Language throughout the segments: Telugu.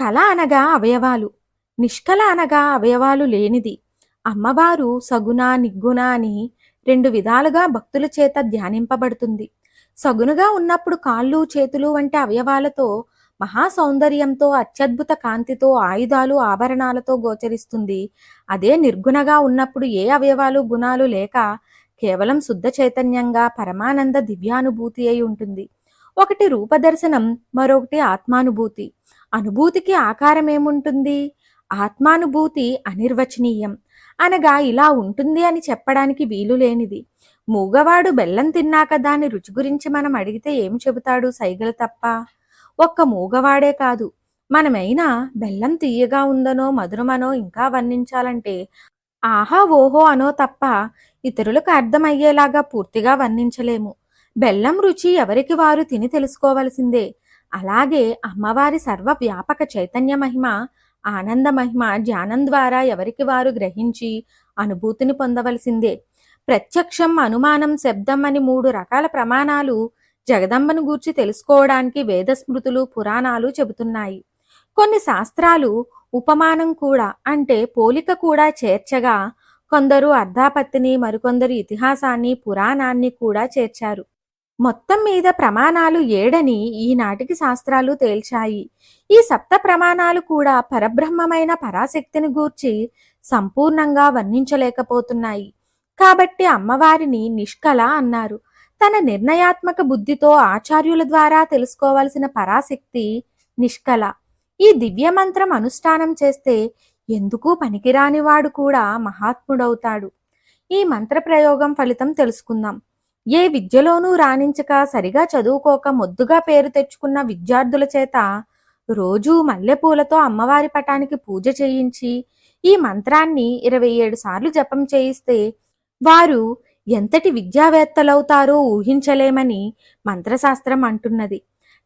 కళ అనగా అవయవాలు. నిష్కళ అనగా అవయవాలు లేనిది. అమ్మవారు సగుణ నిగ్గుణ అని రెండు విధాలుగా భక్తుల చేత ధ్యానింపబడుతుంది. సగునుగా ఉన్నప్పుడు కాళ్ళు చేతులు వంటి అవయవాలతో మహా సౌందర్యంతో అత్యద్భుత కాంతితో ఆయుధాలు ఆభరణాలతో గోచరిస్తుంది. అదే నిర్గుణగా ఉన్నప్పుడు ఏ అవయవాలు గుణాలు లేక కేవలం శుద్ధ చైతన్యంగా పరమానంద దివ్యానుభూతి అయి ఉంటుంది. ఒకటి రూపదర్శనం మరొకటి ఆత్మానుభూతి. అనుభూతికి ఆకారం ఏముంటుంది ఆత్మానుభూతి అనిర్వచనీయం. అనగా ఇలా ఉంటుంది అని చెప్పడానికి వీలు లేనిది. మూగవాడు బెల్లం తిన్నాక దాని రుచి గురించి మనం అడిగితే ఏం చెబుతాడు సైగలు తప్ప? ఒక్క మూగవాడే కాదు. మనమైనా బెల్లం తీయగా ఉందనో మధురమనో ఇంకా వర్ణించాలంటే ఆహా ఓహో అనో తప్ప ఇతరులకు అర్థమయ్యేలాగా పూర్తిగా వర్ణించలేము. బెల్లం రుచి ఎవరికి వారు తిని తెలుసుకోవలసిందే. అలాగే అమ్మవారి సర్వ వ్యాపక చైతన్య మహిమ ఆనంద మహిమ ధ్యానం ద్వారా ఎవరికి వారు గ్రహించి అనుభూతిని పొందవలసిందే. ప్రత్యక్షం అనుమానం శబ్దం అని మూడు రకాల ప్రమాణాలు జగదంబను గూర్చి తెలుసుకోవడానికి వేద స్మృతులు పురాణాలు చెబుతున్నాయి. కొన్ని శాస్త్రాలు ఉపమానం కూడా అంటే పోలిక కూడా చేర్చగా కొందరు అర్ధాపత్తిని మరికొందరు ఇతిహాసాన్ని పురాణాన్ని కూడా చేర్చారు. మొత్తం మీద ప్రమాణాలు ఏడని ఈనాటికి శాస్త్రాలు తేల్చాయి. ఈ సప్త ప్రమాణాలు కూడా పరబ్రహ్మమైన పరాశక్తిని గూర్చి సంపూర్ణంగా వర్ణించలేకపోతున్నాయి. కాబట్టి అమ్మవారిని నిష్కళ అన్నారు. తన నిర్ణయాత్మక బుద్ధితో ఆచార్యుల ద్వారా తెలుసుకోవలసిన పరాశక్తి నిష్కల ఈ దివ్య మంత్రం అనుష్ఠానం చేస్తే ఎందుకు పనికిరానివాడు కూడా మహాత్ముడవుతాడు. ఈ మంత్ర ప్రయోగం ఫలితం తెలుసుకుందాం. ఏ విద్యలోనూ రాణించక సరిగా చదువుకోక మొద్దుగా పేరు తెచ్చుకున్న విద్యార్థుల చేత రోజూ మల్లెపూలతో అమ్మవారి పటానికి పూజ చేయించి ఈ మంత్రాన్ని ఇరవై ఏడు సార్లు జపం చేయిస్తే వారు ఎంతటి విద్యావేత్తలవుతారో ఊహించలేమని మంత్రశాస్త్రం అంటున్నది.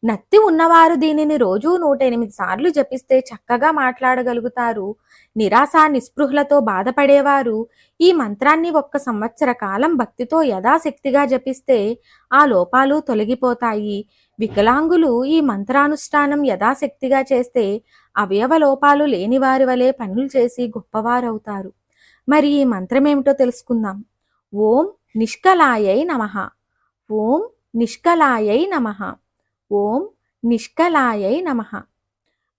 నత్తి ఉన్నవారు దీనిని రోజూ నూట ఎనిమిది సార్లు జపిస్తే చక్కగా మాట్లాడగలుగుతారు. నిరాశ నిస్పృహలతో బాధపడేవారు. ఈ మంత్రాన్ని ఒక్క సంవత్సర కాలం భక్తితో యథాశక్తిగా జపిస్తే ఆ లోపాలు తొలగిపోతాయి. వికలాంగులు ఈ మంత్రానుష్ఠానం యథాశక్తిగా చేస్తే అవయవ లోపాలు లేని వారి వలె పనులు చేసి గొప్పవారవుతారు. మరి ఈ మంత్రమేమిటో తెలుసుకుందాం. ఓం నిష్కలాయై నమ. ఓం నిష్కలాయై నమ. ఓం నిష్కలాయై నమ.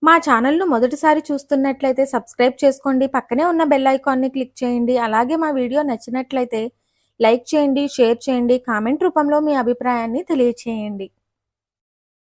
మా ఛానల్ను మొదటిసారి చూస్తున్నట్లయితే సబ్స్క్రైబ్ చేసుకోండి పక్కనే ఉన్న బెల్ ఐకాన్ని క్లిక్ చేయండి అలాగే మా వీడియో నచ్చినట్లయితే లైక్ చేయండి షేర్ చేయండి కామెంట్ రూపంలో మీ అభిప్రాయాన్ని తెలియచేయండి.